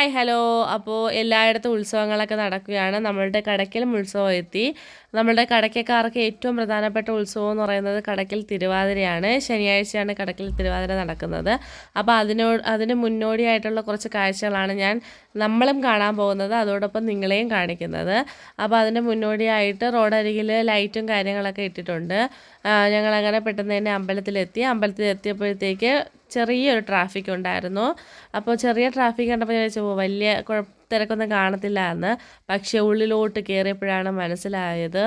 Hi hello അപ്പോൾ എല്ലായിടത്തും ഉത്സവങ്ങളൊക്കെ നടക്കുകയാണ്. നമ്മളുടെ കടയ്ക്കലും ഉത്സവം എത്തി. നമ്മളുടെ കടയ്ക്കക്കാർക്ക് ഏറ്റവും പ്രധാനപ്പെട്ട ഉത്സവം എന്ന് പറയുന്നത് കടയ്ക്കൽ തിരുവാതിരയാണ്. ശനിയാഴ്ചയാണ് കടയ്ക്കൽ തിരുവാതിര നടക്കുന്നത്. അപ്പോൾ അതിനോട് അതിന് മുന്നോടിയായിട്ടുള്ള കുറച്ച് കാഴ്ചകളാണ് ഞാൻ നമ്മളും കാണാൻ പോകുന്നത് അതോടൊപ്പം നിങ്ങളെയും കാണിക്കുന്നത്. അപ്പോൾ അതിന്റെ മുന്നോടിയായിട്ട് റോഡരികിൽ ലൈറ്റും കാര്യങ്ങളൊക്കെ ഇട്ടിട്ടുണ്ട്. ഞങ്ങളങ്ങനെ പെട്ടെന്ന് തന്നെ അമ്പലത്തിലെത്തി. അമ്പലത്തിലെത്തിയപ്പോഴത്തേക്ക് ചെറിയൊരു ട്രാഫിക് ഉണ്ടായിരുന്നു അപ്പോൾ ചെറിയ ട്രാഫിക് കണ്ടപ്പോൾ ഞാൻ വലിയ തിരക്കൊന്നും കാണത്തില്ല എന്ന്. പക്ഷേ ഉള്ളിലോട്ട് കയറിയപ്പോഴാണ് മനസ്സിലായത്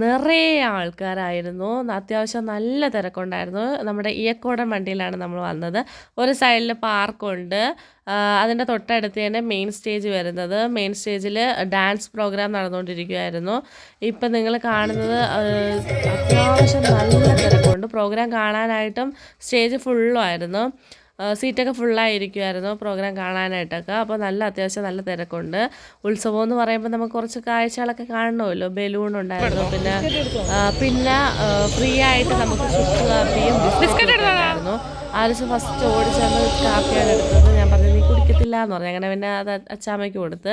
നിറയെ ആൾക്കാരായിരുന്നു. അത്യാവശ്യം നല്ല തിരക്കുണ്ടായിരുന്നു. നമ്മുടെ ഇയക്കോടൻ വണ്ടിയിലാണ് നമ്മൾ വന്നത്. ഒരു സൈഡിൽ പാർക്കുണ്ട്. അതിന്റെ തൊട്ടടുത്ത് തന്നെ മെയിൻ സ്റ്റേജ് വരുന്നത്. മെയിൻ സ്റ്റേജിൽ ഡാൻസ് പ്രോഗ്രാം നടന്നുകൊണ്ടിരിക്കുകയായിരുന്നു ഇപ്പം നിങ്ങൾ കാണുന്നത് അത്യാവശ്യം നല്ല തിരക്കുണ്ട്. പ്രോഗ്രാം കാണാനായിട്ടും സ്റ്റേജ് ഫുള്ളും ആയിരുന്നു. സീറ്റൊക്കെ ഫുള്ളായിരിക്കുമായിരുന്നു പ്രോഗ്രാം കാണാനായിട്ടൊക്കെ. അപ്പോൾ നല്ല അത്യാവശ്യം നല്ല തിരക്കുണ്ട്. ഉത്സവം എന്ന് പറയുമ്പോൾ നമുക്ക് കുറച്ച് കാഴ്ചകളൊക്കെ കാണണമല്ലോ. ബലൂൺ ഉണ്ടായിരുന്നു. പിന്നെ പിന്നെ ഫ്രീ ആയിട്ട് നമുക്ക് ചുറ്റുകാപ്പിയും ബിസ്ക്കറ്റ് ഉണ്ടായിരുന്നു. ആലിസ് ഫസ്റ്റ് ഓടിച്ചാൽ കാപ്പിയാണ് എടുത്തത്. കുടിക്കത്തില്ല എന്ന് പറഞ്ഞു. അങ്ങനെ പിന്നെ അത് അച്ചാമ്മയ്ക്ക് കൊടുത്ത്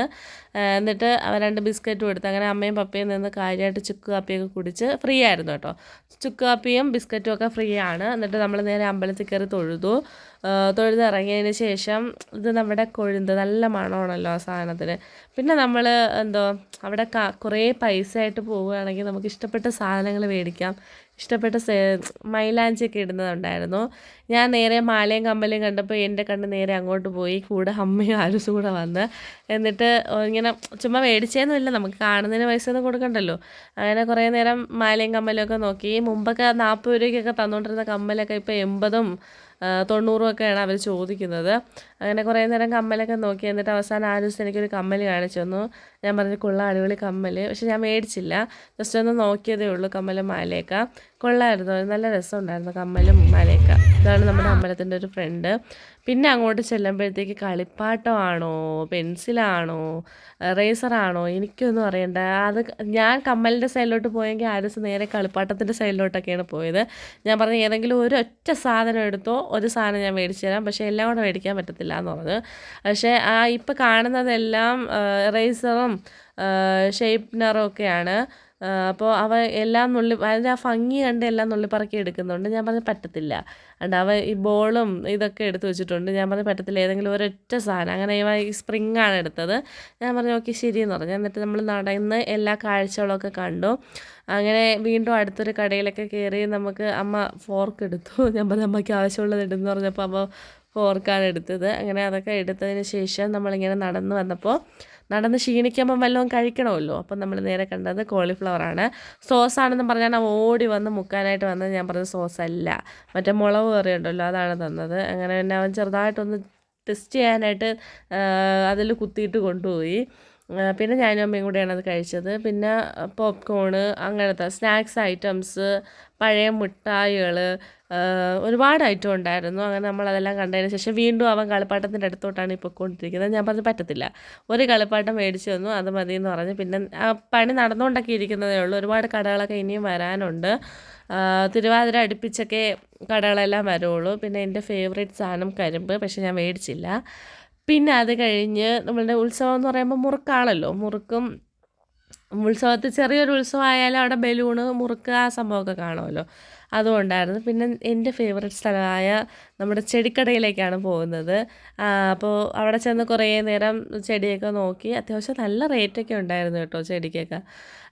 എന്നിട്ട് രണ്ട് ബിസ്ക്കറ്റും കൊടുത്ത് അങ്ങനെ അമ്മയും പപ്പയും നിന്ന് കാര്യമായിട്ട് ചുക്ക് കാപ്പിയൊക്കെ കുടിച്ച് ഫ്രീ ആയിരുന്നു കേട്ടോ. ചുക്ക് കാപ്പിയും ബിസ്ക്കറ്റും ഒക്കെ ഫ്രീ ആണ്. എന്നിട്ട് നമ്മൾ നേരെ അമ്പലത്തിൽ കയറി തൊഴുതു. തൊഴുത് ഇറങ്ങിയതിന് ശേഷം ഇത് നമ്മുടെ കൊഴുന്ത്. നല്ല മണമാണല്ലോ ആ സാധനത്തിന്. പിന്നെ നമ്മൾ എന്തോ അവിടെ കുറേ പൈസ ആയിട്ട് പോവുകയാണെങ്കിൽ നമുക്ക് ഇഷ്ടപ്പെട്ട സാധനങ്ങൾ മേടിക്കാം. ഇഷ്ടപ്പെട്ട മൈലാഞ്ചിയൊക്കെ ഇടുന്നതുണ്ടായിരുന്നു. ഞാൻ നേരെ മാലയും കമ്മലും കണ്ടപ്പോൾ എന്റെ കണ്ണ് നേരെ അങ്ങോട്ട് പോയി കൂടെ അമ്മയും ആരുസും കൂടെ വന്ന്. എന്നിട്ട് ഇങ്ങനെ ചുമ്മാ മേടിച്ചേന്നുമില്ല നമുക്ക് കാണുന്നതിന് പൈസ ഒന്നും കൊടുക്കണ്ടല്ലോ. അങ്ങനെ കുറേ നേരം മാലയും കമ്മലും ഒക്കെ നോക്കി. മുമ്പൊക്കെ നാൽപ്പത് രൂപയ്ക്കൊക്കെ തന്നുകൊണ്ടിരുന്ന കമ്മലൊക്കെ ഇപ്പോൾ എൺപതും തൊണ്ണൂറും ഒക്കെയാണ് അവർ ചോദിക്കുന്നത്. അങ്ങനെ കുറേ നേരം കമ്മലൊക്കെ നോക്കി എന്നിട്ട് അവസാനം ആ ദിവസം എനിക്കൊരു കമ്മൽ കാണിച്ചു തന്നു. ഞാൻ പറഞ്ഞു കൊള്ള അടിപൊളി കമ്മൽ പക്ഷെ ഞാൻ മേടിച്ചില്ല. ജസ്റ്റ് ഒന്ന് നോക്കിയതേ ഉള്ളൂ കമ്മലും മാലയൊക്കെ. കൊള്ളായിരുന്നു നല്ല രസമുണ്ടായിരുന്നു കമ്മലും മാലയൊക്കെ. ഇതാണ് നമ്മുടെ അമ്പലത്തിന്റെ ഒരു ഫ്രണ്ട് പിന്നെ അങ്ങോട്ട് ചെല്ലുമ്പോഴത്തേക്ക് കളിപ്പാട്ടമാണോ പെൻസിലാണോ റേസറാണോ എനിക്കൊന്നും അറിയണ്ട. അത് ഞാൻ കമ്മലിന്റെ സൈഡിലോട്ട് പോയെങ്കിൽ ആരിസ് നേരെ കളിപ്പാട്ടത്തിന്റെ സൈഡിലോട്ടൊക്കെയാണ് പോയത്. ഞാൻ പറഞ്ഞു ഏതെങ്കിലും ഒരു ഒറ്റ സാധനം എടുത്തോ ഒരു സാധനം ഞാൻ മേടിച്ചു തരാം. പക്ഷേ എല്ലാം കൂടെ മേടിക്കാൻ പറ്റത്തില്ല എന്ന് പറഞ്ഞു. പക്ഷേ ആ ഇപ്പം കാണുന്നതെല്ലാം റേസറും ഷേപ്പ്നറും ഒക്കെയാണ്. അപ്പോൾ അവ എല്ലാം നുള്ളി അതിന്റെ ആ ഭംഗി കണ്ട് എല്ലാം നുള്ളിപ്പറക്കി എടുക്കുന്നുണ്ട്. ഞാൻ പറഞ്ഞു പറ്റത്തില്ല. അണ്ട് അവ ഈ ബോളും ഇതൊക്കെ എടുത്ത് വെച്ചിട്ടുണ്ട്. ഞാൻ പറഞ്ഞു പറ്റത്തില്ല. ഏതെങ്കിലും ഒരൊറ്റ സാധനം. അങ്ങനെ ഇവ ഈ സ്പ്രിങ് ആണ് എടുത്തത്. ഞാൻ പറഞ്ഞു ഓക്കെ ശരിയെന്ന് പറഞ്ഞു. എന്നിട്ട് നമ്മൾ നടന്ന് എല്ലാ കാഴ്ചകളൊക്കെ കണ്ടു. അങ്ങനെ വീണ്ടും അടുത്തൊരു കടയിലൊക്കെ കയറി നമുക്ക് അമ്മ ഫോർക്ക് എടുത്തു. ഞാൻ പറഞ്ഞു അമ്മയ്ക്ക് ആവശ്യമുള്ളത് എടുത്തെന്ന് പറഞ്ഞപ്പോൾ അമ്മ ഫോർക്കാണ് എടുത്തത്. അങ്ങനെ അതൊക്കെ എടുത്തതിന് ശേഷം നമ്മളിങ്ങനെ നടന്നു വന്നപ്പോൾ നടന്ന് ക്ഷീണിക്കുമ്പം വല്ലതും കഴിക്കണമല്ലോ. അപ്പം നമ്മൾ നേരെ കണ്ടത് കോളിഫ്ലവറാണ് സോസാണെന്ന് പറഞ്ഞാൽ ഓടി വന്ന് മുക്കാനായിട്ട് വന്നത് ഞാൻ പറഞ്ഞ സോസ് അല്ല. മറ്റേ മുളക് കറി ഉണ്ടല്ലോ അതാണ് തന്നത്. അങ്ങനെ പിന്നെ അവൻ ചെറുതായിട്ടൊന്ന് ടെസ്റ്റ് ചെയ്യാനായിട്ട് അതിൽ കുത്തിയിട്ട് കൊണ്ടുപോയി. പിന്നെ ഞാനും അമ്മയും കൂടെയാണ് അത് കഴിച്ചത്. പിന്നെ പോപ്കോണ് അങ്ങനത്തെ സ്നാക്സ് ഐറ്റംസ് പഴയ മിഠായികൾ ഒരുപാട് ഐറ്റം ഉണ്ടായിരുന്നു. അങ്ങനെ നമ്മളതെല്ലാം കണ്ടതിന് ശേഷം വീണ്ടും അവൻ കളിപ്പാട്ടത്തിന്റെ അടുത്തോട്ടാണ് ഇപ്പോൾ കൊണ്ടിരിക്കുന്നത്. ഞാൻ പറഞ്ഞു പറ്റത്തില്ല. ഒരു കളിപ്പാട്ടം മേടിച്ചു തന്നു അത് മതി എന്ന് പറഞ്ഞ്. പിന്നെ പണി നടന്നുകൊണ്ടൊക്കെ ഇരിക്കുന്നതേ ഉള്ളൂ. ഒരുപാട് കടകളൊക്കെ ഇനിയും വരാനുണ്ട്. തിരുവാതിര അടുപ്പിച്ചൊക്കെ കടകളെല്ലാം വരുള്ളൂ പിന്നെ എന്റെ ഫേവറേറ്റ് സാധനം കരിമ്പ് പക്ഷെ ഞാൻ മേടിച്ചില്ല. പിന്നെ അത് കഴിഞ്ഞ് നമ്മളുടെ ഉത്സവം എന്ന് പറയുമ്പോൾ മുറുക്കാണല്ലോ. മുറുക്കും ഉത്സവത്തിൽ ചെറിയൊരു ഉത്സവമായാലും അവിടെ ബലൂണ് മുറുക്ക് ആ സംഭവമൊക്കെ കാണുമല്ലോ. അതുകൊണ്ടായിരുന്നു. പിന്നെ എന്റെ ഫേവററ്റ് സ്ഥലമായ നമ്മുടെ ചെടിക്കടയിലേക്കാണ് പോകുന്നത്. അപ്പോൾ അവിടെ ചെന്ന് കുറേ നേരം ചെടിയൊക്കെ നോക്കി അത്യാവശ്യം നല്ല റേറ്റൊക്കെ ഉണ്ടായിരുന്നു കേട്ടോ ചെടിക്കൊക്കെ.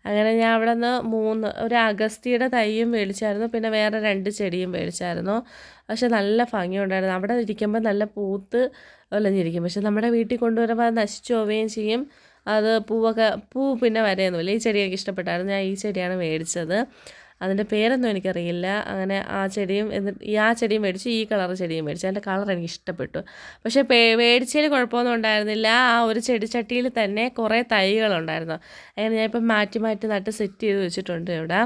അങ്ങനെ ഞാൻ അവിടെ നിന്ന് മൂന്ന് ഒരു അഗസ്തിയുടെ തൈയും മേടിച്ചായിരുന്നു. പിന്നെ വേറെ രണ്ട് ചെടിയും മേടിച്ചായിരുന്നു. പക്ഷെ നല്ല ഭംഗിയുണ്ടായിരുന്നു അവിടെ ഇരിക്കുമ്പോൾ നല്ല പൂത്ത് ഒലഞ്ഞിരിക്കും. പക്ഷെ നമ്മുടെ വീട്ടിൽ കൊണ്ടുവരുമ്പോൾ അത് നശിച്ചു പോവുകയും ചെയ്യും. അത് പൂവൊക്കെ പൂ പിന്നെ വരെയൊന്നുമില്ല. ഈ ചെടിയൊക്കെ ഇഷ്ടപ്പെട്ടായിരുന്നു. ഞാൻ ഈ ചെടിയാണ് മേടിച്ചത്. അതിന്റെ പേരൊന്നും എനിക്കറിയില്ല. അങ്ങനെ ആ ചെടിയും എന്നിട്ട് ഈ ആ ചെടിയും മേടിച്ചു ഈ കളർ ചെടിയും മേടിച്ചു. അതിന്റെ കളർ എനിക്ക് ഇഷ്ടപ്പെട്ടു. പക്ഷേ പേ മേടിച്ചതിൽ കുഴപ്പമൊന്നും ഉണ്ടായിരുന്നില്ല. ആ ഒരു ചെടിച്ചട്ടിയിൽ തന്നെ കുറേ തൈകളുണ്ടായിരുന്നു. അങ്ങനെ ഞാൻ ഇപ്പം മാറ്റി മാറ്റി നട്ട് സെറ്റ് ചെയ്ത് വെച്ചിട്ടുണ്ട് ഇവിടെ.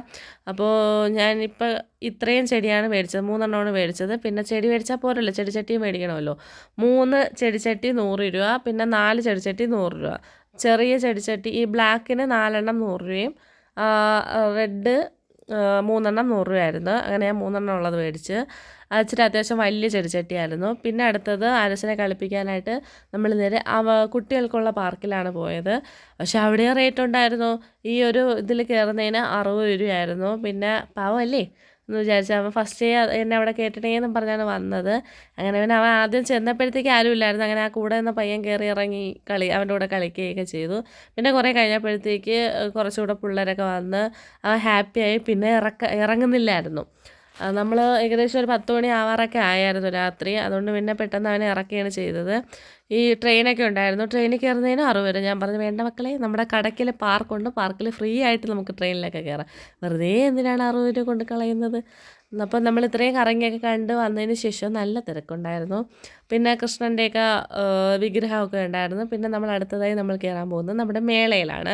അപ്പോൾ ഞാനിപ്പോൾ ഇത്രയും ചെടിയാണ് മേടിച്ചത്. മൂന്നെണ്ണമാണ് മേടിച്ചത്. പിന്നെ ചെടി മേടിച്ചാൽ പോരല്ലോ. ചെടിച്ചട്ടിയും മേടിക്കണമല്ലോ. മൂന്ന് ചെടിച്ചട്ടി നൂറ് രൂപ. പിന്നെ നാല് ചെടിച്ചട്ടി നൂറ് രൂപ. ചെറിയ ചെടിച്ചട്ടി ഈ ബ്ലാക്കിന് നാലെണ്ണം നൂറ് രൂപയും റെഡ് മൂന്നെണ്ണം നൂറ് രൂപയായിരുന്നു. അങ്ങനെ ഞാൻ മൂന്നെണ്ണം ഉള്ളത് മേടിച്ച്. ഇച്ചിരി അത്യാവശ്യം വലിയ ചെടിച്ചട്ടിയായിരുന്നു പിന്നെ അടുത്തത് അരസിനെ കളിപ്പിക്കാനായിട്ട് നമ്മൾ നേരെ അവ കുട്ടികൾക്കുള്ള പാർക്കിലാണ് പോയത്. പക്ഷെ അവിടെ റേറ്റ് ഉണ്ടായിരുന്നു. ഈ ഒരു ഇതിൽ കയറുന്നതിന് അറുപത് രൂപയായിരുന്നു. പിന്നെ പാവമല്ലേ എന്ന് വിചാരിച്ചു അവൻ ഫസ്റ്റ് എന്നെ അവിടെ കേട്ടിട്ടേന്നും പറഞ്ഞാണ് വന്നത്. അങ്ങനെ പിന്നെ അവൻ ആദ്യം ചെന്നപ്പോഴത്തേക്ക് ആരും ഇല്ലായിരുന്നു. അങ്ങനെ ആ കൂടെ നിന്ന് പയ്യൻ കയറി ഇറങ്ങി കളി അവന്റെ കൂടെ കളിക്കുകയൊക്കെ ചെയ്തു. പിന്നെ കുറേ കഴിഞ്ഞപ്പോഴത്തേക്ക് കുറച്ചുകൂടെ പിള്ളേരൊക്കെ വന്ന് അവൻ ഹാപ്പിയായി പിന്നെ ഇറക്ക ഇറങ്ങുന്നില്ലായിരുന്നു. നമ്മൾ ഏകദേശം ഒരു പത്ത് മണി ആവാറൊക്കെ ആയായിരുന്നു രാത്രി. അതുകൊണ്ട് പിന്നെ പെട്ടെന്ന് അവനെ ഇറക്കുകയാണ് ചെയ്തത്. ഈ ട്രെയിനൊക്കെ ഉണ്ടായിരുന്നു. ട്രെയിനിൽ കയറുന്നതിന് അറുപത് രൂപ ഞാൻ പറഞ്ഞു വേണ്ട മക്കളെ നമ്മുടെ കടക്കിൽ പാർക്കുണ്ട്. പാർക്കിൽ ഫ്രീ ആയിട്ട് നമുക്ക് ട്രെയിനിലൊക്കെ കയറാം. വെറുതെ എന്തിനാണ് അറുപത് രൂപ കൊണ്ട് കളയുന്നത്? അപ്പം നമ്മൾ ഇത്രയും കറങ്ങിയൊക്കെ കണ്ട് വന്നതിന് ശേഷം നല്ല തിരക്കുണ്ടായിരുന്നു. പിന്നെ കൃഷ്ണന്റെയൊക്കെ വിഗ്രഹമൊക്കെ ഉണ്ടായിരുന്നു. പിന്നെ നമ്മൾ അടുത്തതായി നമ്മൾ കയറാൻ പോകുന്നത് നമ്മുടെ മേളയിലാണ്.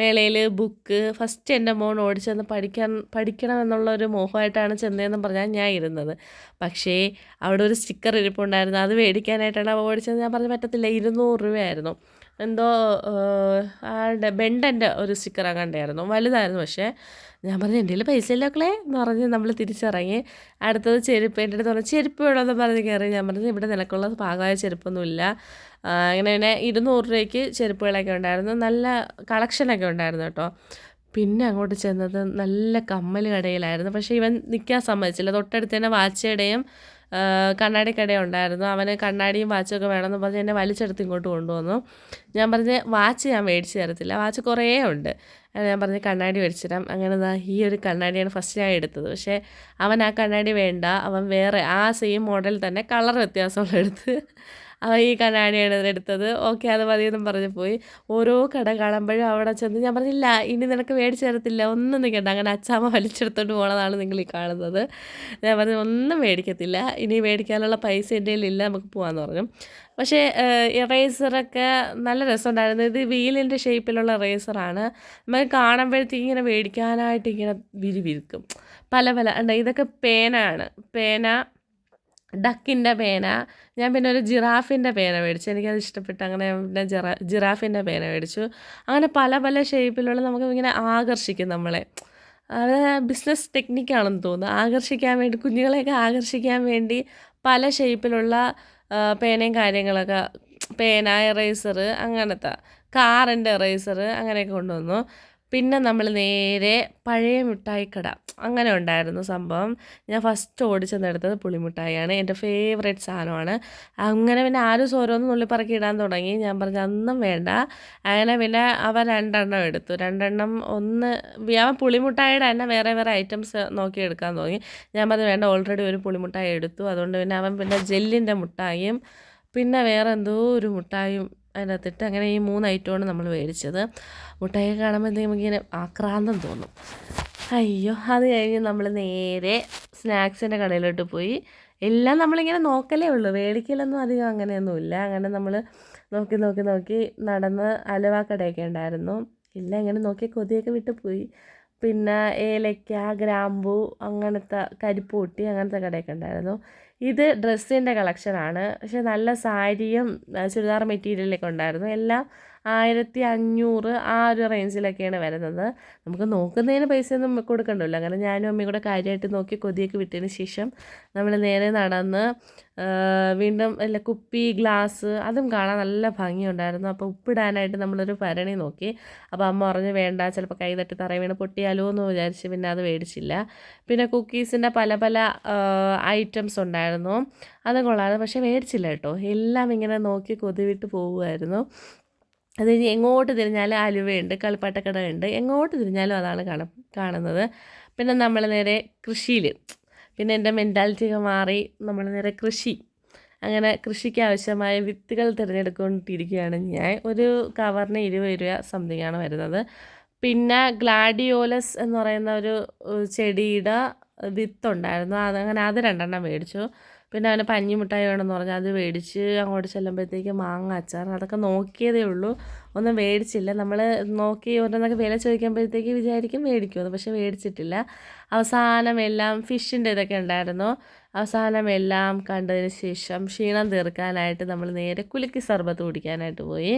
മേളയിൽ ബുക്ക് ഫസ്റ്റ് എന്റെ മോൻ ഓടിച്ചെന്ന് പഠിക്കാൻ പഠിക്കണം എന്നുള്ള ഒരു മോഹമായിട്ടാണ് ചെന്നതെന്ന് പറഞ്ഞാൽ ഞാൻ ഇരുന്നത്. പക്ഷേ അവിടെ ഒരു സ്റ്റിക്കർ ഇരിപ്പുണ്ടായിരുന്നു. അത് മേടിക്കാനായിട്ടാണ് ഓടിച്ചത്. ഞാൻ പറഞ്ഞു പറ്റത്തില്ല ഇരുന്നൂറ് രൂപയായിരുന്നു. എന്തോ ആളുടെ ബെണ്ടന്റെ ഒരു സ്റ്റിക്കർ കണ്ടായിരുന്നു. വലുതായിരുന്നു പക്ഷേ ഞാൻ പറഞ്ഞു എന്റെ കയ്യിൽ പൈസ ഇല്ല മക്കളെ എന്ന് പറഞ്ഞ് നമ്മൾ തിരിച്ചിറങ്ങി. അടുത്തത് ചെരുപ്പ് എന്റെ അടുത്ത് പറഞ്ഞു ചെരുപ്പ് വേണമെന്ന് പറഞ്ഞ് കയറി. ഞാൻ പറഞ്ഞു ഇവിടെ നിനക്കുള്ള പാകമായ ചെരുപ്പൊന്നുമില്ല. അങ്ങനെ പിന്നെ ഇരുന്നൂറ് രൂപയ്ക്ക് ചെരുപ്പുകളൊക്കെ ഉണ്ടായിരുന്നു. നല്ല കളക്ഷനൊക്കെ ഉണ്ടായിരുന്നു കേട്ടോ. പിന്നെ അങ്ങോട്ട് ചെന്നത് നല്ല കമ്മൽ കടയിലായിരുന്നു. പക്ഷേ ഇവൻ നിൽക്കാൻ സമ്മതിച്ചില്ല. തൊട്ടടുത്ത് തന്നെ വാച്ചയുടെയും കണ്ണാടി കട ഉണ്ടായിരുന്നു. അവന് കണ്ണാടിയും വാച്ചൊക്കെ വേണമെന്ന് പറഞ്ഞ് എന്നെ വലിച്ചെടുത്ത് ഇങ്ങോട്ട് കൊണ്ടുവന്നു. ഞാൻ പറഞ്ഞ് വാച്ച് ഞാൻ മേടിച്ച് തരത്തില്ല. വാച്ച് കുറേ ഉണ്ട്. ഞാൻ പറഞ്ഞ് കണ്ണാടി മേടിച്ചു തരാം അങ്ങനെ ഈ ഒരു കണ്ണാടിയാണ് ഫസ്റ്റ് ഞാൻ എടുത്തത്. പക്ഷേ അവൻ ആ കണ്ണാടി വേണ്ട. അവൻ വേറെ ആ സെയിം മോഡൽ തന്നെ കളർ വ്യത്യാസമുള്ള എടുത്ത്. അവൻ ഈ കണ്ണാടിയാണ് എടുത്തത്. ഓക്കെ അത് മതിയെന്നും പറഞ്ഞ് പോയി. ഓരോ കട കാണുമ്പോഴും അവിടെ ചെന്ന് ഞാൻ പറഞ്ഞില്ല ഇനി നിനക്ക് മേടിച്ചു തരത്തില്ല ഒന്നും നിൽക്കണ്ട അങ്ങനെ അച്ചാമ്മ വലിച്ചെടുത്തോണ്ട് പോണതാണ് നിങ്ങൾ ഈ കാണുന്നത്. ഞാൻ പറഞ്ഞു ഒന്നും മേടിക്കത്തില്ല. ഇനി മേടിക്കാനുള്ള പൈസ എന്റെ ഇല്ല നമുക്ക് പോകാമെന്ന് പറഞ്ഞു. പക്ഷേ ഇറേസറൊക്കെ നല്ല രസമുണ്ടായിരുന്നു. ഇത് വീലിന്റെ ഷേപ്പിലുള്ള ഇറേസറാണ് നമുക്ക് കാണുമ്പോഴത്തേക്ക് ഇങ്ങനെ മേടിക്കാനായിട്ട് ഇങ്ങനെ വിരിവിരിക്കും പല പല. ഉണ്ട് ഇതൊക്കെ പേനയാണ് പേന ഡക്കിന്റെ പേന. ഞാൻ പിന്നെ ഒരു ജിറാഫിന്റെ പേന മേടിച്ചു. എനിക്കത് ഇഷ്ടപ്പെട്ടു. അങ്ങനെ പിന്നെ ജിറാ ജിറാഫിന്റെ പേന മേടിച്ചു. അങ്ങനെ പല പല ഷേപ്പിലുള്ള നമുക്ക് ഇങ്ങനെ ആകർഷിക്കും നമ്മളെ. അത് ബിസിനസ് ടെക്നിക്കാണെന്ന് തോന്നുന്നു. ആകർഷിക്കാൻ വേണ്ടി കുഞ്ഞുങ്ങളെയൊക്കെ ആകർഷിക്കാൻ വേണ്ടി പല ഷേപ്പിലുള്ള പേനയും കാര്യങ്ങളൊക്കെ പേന എറേസർ അങ്ങനത്തെ കാറിന്റെ എറേസർ അങ്ങനെയൊക്കെ കൊണ്ടുവന്നു. പിന്നെ നമ്മൾ നേരെ പഴയ മിഠായിക്കട അങ്ങനെ ഉണ്ടായിരുന്നു സംഭവം. ഞാൻ ഫസ്റ്റ് ഓടിച്ചെന്നെടുത്തത് പുളിമിഠായിയാണ്. എന്റെ ഫേവറേറ്റ് സാധനമാണ്. അങ്ങനെ പിന്നെ ആരും സോരോന്ന് നുള്ളിപ്പറക്കി ഇടാൻ തുടങ്ങി. ഞാൻ പറഞ്ഞു അന്നും വേണ്ട. അങ്ങനെ പിന്നെ അവ രണ്ടെണ്ണം എടുത്തു. രണ്ടെണ്ണം ഒന്ന് അവൻ പുളിമുട്ടായിയുടെ തന്നെ വേറെ വേറെ ഐറ്റംസ് നോക്കി എടുക്കാൻ തുടങ്ങി. ഞാൻ പറഞ്ഞു വേണ്ട ഓൾറെഡി ഒരു പുളിമുട്ടായി എടുത്തു. അതുകൊണ്ട് പിന്നെ അവൻ പിന്നെ ജെല്ലിന്റെ മുട്ടായും പിന്നെ വേറെ എന്തോ ഒരു മുട്ടായും അതിനകത്തിട്ട് അങ്ങനെ ഈ മൂന്ന് ഐറ്റമാണ് നമ്മൾ മേടിച്ചത്. മുട്ടായി കാണുമ്പോൾ എന്തെങ്കിലും ഇങ്ങനെ ആക്രാന്തം തോന്നും. അയ്യോ അത് കഴിഞ്ഞ് നമ്മൾ നേരെ സ്നാക്സിന്റെ കടയിലോട്ട് പോയി. എല്ലാം നമ്മളിങ്ങനെ നോക്കലേ ഉള്ളൂ. മേടിക്കലൊന്നും അധികം അങ്ങനെയൊന്നുമില്ല. അങ്ങനെ നമ്മൾ നോക്കി നോക്കി നോക്കി നടന്ന് അലുവ കടയൊക്കെ ഉണ്ടായിരുന്നു. എല്ലാം ഇങ്ങനെ നോക്കി കൊതിയൊക്കെ വിട്ടു പോയി പിന്നെ ഏലക്ക ഗ്രാമ്പു അങ്ങനത്തെ കരിപ്പൂട്ടി അങ്ങനത്തെ കടയൊക്കെ ഉണ്ടായിരുന്നു. ഇത് ഡ്രസ്സിന്റെ കളക്ഷനാണ് പക്ഷെ നല്ല സാരിയും ചുരിദാർ മെറ്റീരിയലൊക്കെ ഉണ്ടായിരുന്നു. എല്ലാം ആയിരത്തി അഞ്ഞൂറ് ആ ഒരു റേഞ്ചിലൊക്കെയാണ് വരുന്നത്. നമുക്ക് നോക്കുന്നതിന് പൈസയൊന്നും കൊടുക്കണ്ടല്ലോ. അങ്ങനെ ഞാനും അമ്മയും കൂടെ കാര്യമായിട്ട് നോക്കി കൊതിയൊക്കെ വിട്ടതിന് ശേഷം നമ്മൾ നേരെ നടന്ന് വീണ്ടും അല്ല കുപ്പി ഗ്ലാസ് അതും കാണാൻ നല്ല ഭംഗിയുണ്ടായിരുന്നു. അപ്പോൾ ഉപ്പിടാനായിട്ട് നമ്മളൊരു ഭരണി നോക്കി. അപ്പോൾ അമ്മ പറഞ്ഞു വേണ്ട ചിലപ്പോൾ കൈ തട്ടി തറ വീണ് പൊട്ടിയാലോ എന്ന് വിചാരിച്ച് പിന്നെ അത് മേടിച്ചില്ല. പിന്നെ കുക്കീസിന്റെ പല പല ഐറ്റംസ് ഉണ്ടായിരുന്നു. അതും കൊള്ളാമായിരുന്നു. പക്ഷേ മേടിച്ചില്ല കേട്ടോ. എല്ലാം ഇങ്ങനെ നോക്കി കൊതിവിട്ട് പോകുമായിരുന്നു അത് കഴിഞ്ഞ് എങ്ങോട്ട് തിരിഞ്ഞാലും അലുവയുണ്ട് കളിപ്പാട്ടക്കടയുണ്ട് എങ്ങോട്ട് തിരിഞ്ഞാലും അതാണ് കാണ കാണുന്നത്. പിന്നെ നമ്മൾ നേരെ കൃഷിയിൽ പിന്നെ എന്റെ മെന്റാലിറ്റിയൊക്കെ മാറി നമ്മൾ നേരെ കൃഷി. അങ്ങനെ കൃഷിക്ക് ആവശ്യമായ വിത്തുകൾ തിരഞ്ഞെടുക്കൊണ്ടിരിക്കുകയാണ്. ഞാൻ ഒരു കവറിന് ഇരുപത് രൂപ സംതിങ് ആണ് വരുന്നത്. പിന്നെ ഗ്ലാഡിയോലസ് എന്ന് പറയുന്ന ഒരു ചെടിയുടെ വിത്തുണ്ടായിരുന്നു. അത് അങ്ങനെ അത് രണ്ടെണ്ണം മേടിച്ചു. പിന്നെ അവന് പഞ്ഞിമിഠായി വേണമെന്ന് പറഞ്ഞാൽ അത് മേടിച്ച് അങ്ങോട്ട് ചെല്ലുമ്പോഴത്തേക്ക് മാങ്ങ അച്ചാർ അതൊക്കെ നോക്കിയതേ ഉള്ളൂ. ഒന്നും മേടിച്ചില്ല. നമ്മൾ നോക്കി ഓരോന്നൊക്കെ വില ചോദിക്കുമ്പോഴത്തേക്ക് വിചാരിക്കും മേടിക്കുമെന്ന്. പക്ഷെ മേടിച്ചിട്ടില്ല. അവസാനം എല്ലാം ഫിഷിന്റെ ഇതൊക്കെ ഉണ്ടായിരുന്നു. അവസാനം എല്ലാം കണ്ടതിന് ശേഷം ക്ഷീണം തീർക്കാനായിട്ട് നമ്മൾ നേരെ കുലുക്കി സർബത്ത് കുടിക്കാനായിട്ട് പോയി.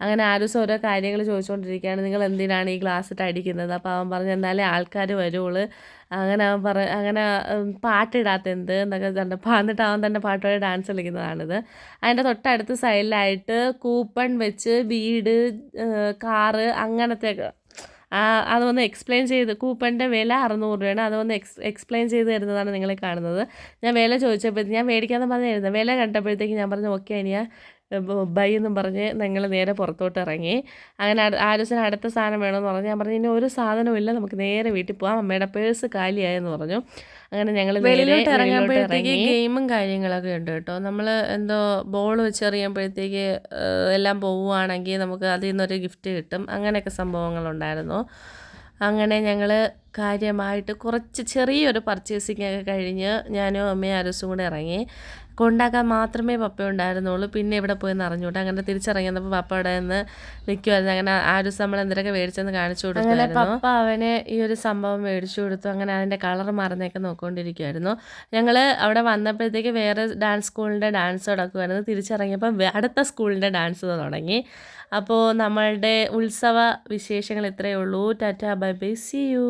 അങ്ങനെ ആരും ഓരോ കാര്യങ്ങൾ ചോദിച്ചുകൊണ്ടിരിക്കുകയാണ്. നിങ്ങൾ എന്തിനാണ് ഈ ഗ്ലാസ് ഇട്ട് അടിക്കുന്നത്? അപ്പോൾ അവൻ പറഞ്ഞു എന്നാലേ ആൾക്കാർ വരുള്ളൂ അങ്ങനെ അവൻ പറ അങ്ങനെ പാട്ടിടാത്ത എന്ത് എന്നൊക്കെ കണ്ട് എന്നിട്ട് അവൻ തന്നെ പാട്ടോടെ ഡാൻസ് കളിക്കുന്നതാണിത്. അതിന്റെ തൊട്ടടുത്ത സൈഡിലായിട്ട് കൂപ്പൺ വെച്ച് കാറ് അങ്ങനത്തെ അതൊന്ന് എക്സ്പ്ലെയിൻ ചെയ്ത് കൂപ്പണിന്റെ വില അറുന്നൂറ് രൂപയാണ്. അതൊന്ന് എക്സ് എക്സ്പ്ലെയിൻ ചെയ്ത് തരുന്നതാണ് നിങ്ങൾ കാണുന്നത്. ഞാൻ വില ചോദിച്ചപ്പോഴത്തേക്ക് ഞാൻ മേടിക്കാമെന്ന് പറഞ്ഞായിരുന്നു വില കണ്ടപ്പോഴത്തേക്ക് ഞാൻ പറഞ്ഞു ഓക്കെ ഇനി ബൈ എന്നും പറഞ്ഞ് ഞങ്ങൾ നേരെ പുറത്തോട്ട് ഇറങ്ങി. അങ്ങനെ ആലോചന അടുത്ത സാധനം വേണമെന്ന് പറഞ്ഞു ഞാൻ പറഞ്ഞു ഇനി ഒരു സാധനവും ഇല്ല. നമുക്ക് നേരെ വീട്ടിൽ പോകാം അമ്മയുടെ പേഴ്സ് കാലിയായെന്ന് പറഞ്ഞു. അങ്ങനെ ഞങ്ങൾ വെളിയിലോട്ട് ഇറങ്ങുമ്പോഴത്തേക്ക് ഗെയിമും കാര്യങ്ങളൊക്കെ ഉണ്ട് കേട്ടോ. നമ്മൾ എന്തോ ബോൾ വെച്ചെറിയുമ്പോഴത്തേക്ക് എല്ലാം പോവുകയാണെങ്കിൽ നമുക്ക് അതിൽ നിന്നൊരു ഗിഫ്റ്റ് കിട്ടും. അങ്ങനെയൊക്കെ സംഭവങ്ങളുണ്ടായിരുന്നു. അങ്ങനെ ഞങ്ങൾ കാര്യമായിട്ട് കുറച്ച് ചെറിയൊരു പർച്ചേസിങ് ഒക്കെ കഴിഞ്ഞ് ഞാനും അമ്മയും അരസും കൂടെ ഇറങ്ങി. കൊണ്ടാക്കാൻ മാത്രമേ പപ്പ ഉണ്ടായിരുന്നുള്ളൂ. പിന്നെ ഇവിടെ പോയി അറിഞ്ഞൂട്ടെ അങ്ങനെ തിരിച്ചിറങ്ങിയപ്പോൾ പപ്പ അവിടെ നിന്ന് നിൽക്കുമായിരുന്നു അങ്ങനെ ആ ഒരു നമ്മൾ എന്തൊക്കെ മേടിച്ചെന്ന് കാണിച്ചു കൊടുത്തു പപ്പ അവന് ഈ ഒരു സംഭവം മേടിച്ചു കൊടുത്തു. അങ്ങനെ അതിന്റെ കളർ മറന്നൊക്കെ നോക്കിക്കൊണ്ടിരിക്കുമായിരുന്നു ഞങ്ങൾ അവിടെ വന്നപ്പോഴത്തേക്ക് വേറെ ഡാൻസ് സ്കൂളിന്റെ ഡാൻസ് തുടക്കുമായിരുന്നു തിരിച്ചിറങ്ങിയപ്പോൾ അടുത്ത സ്കൂളിന്റെ ഡാൻസ് തുടങ്ങി. അപ്പോൾ നമ്മളുടെ ഉത്സവ വിശേഷങ്ങൾ ഇത്രയേ ഉള്ളൂ. Tata bye bye. See you